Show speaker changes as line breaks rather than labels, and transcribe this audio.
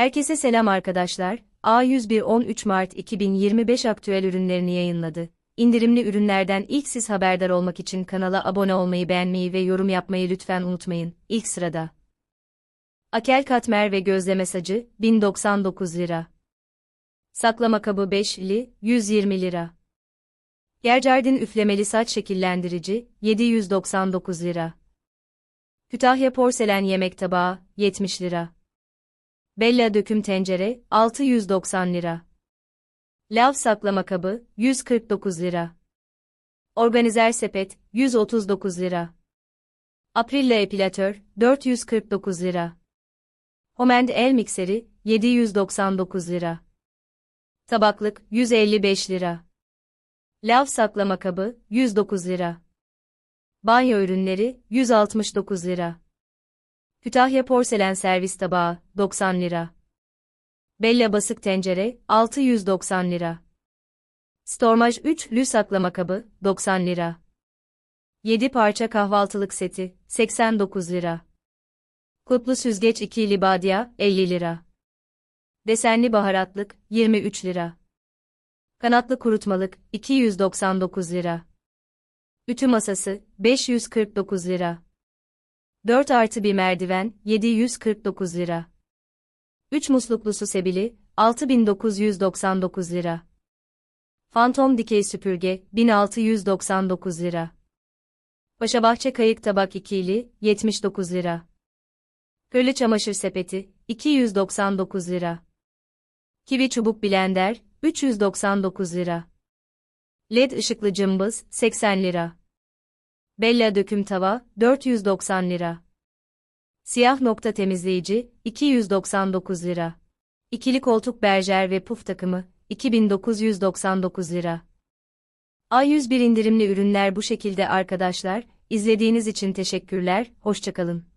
Herkese selam arkadaşlar. A101 13 Mart 2025 aktüel ürünlerini yayınladı. İndirimli ürünlerden ilk siz haberdar olmak için kanala abone olmayı, beğenmeyi ve yorum yapmayı lütfen unutmayın. İlk sırada. Akel katmer ve gözleme sacı 1099 lira. Saklama kabı 5'li 120 lira. Yercardin üflemeli saç şekillendirici 799 lira. Kütahya porselen yemek tabağı 70 lira. Bella döküm tencere 690 lira. Lav saklama kabı 149 lira. Organizer sepet 139 lira. Aprilla epilatör 449 lira. Homend el mikseri 799 lira. Tabaklık 155 lira. Lav saklama kabı 109 lira. Banyo ürünleri 169 lira. Kütahya porselen servis tabağı 90 lira. Bella basık tencere 690 lira. Stormaj 3 saklama kabı 90 lira. 7 parça kahvaltılık seti 89 lira. Kutlu süzgeç ikili badya 50 lira. Desenli baharatlık 23 lira. Kanatlı kurutmalık 299 lira. Ütü masası 549 lira. 4 artı bir merdiven 749 lira. 3 musluklu su sebili 6999 lira. Fantom dikey süpürge 1699 lira. Paşabahçe kayık tabak ikili 79 lira. Köylü çamaşır sepeti 299 lira. Kivi çubuk blender 399 lira. LED ışıklı cımbız 80 lira. Bella döküm tava 490 lira. Siyah nokta temizleyici 299 lira. İkili koltuk berjer ve puf takımı 2999 lira. A101 indirimli ürünler bu şekilde arkadaşlar. İzlediğiniz için teşekkürler. Hoşçakalın.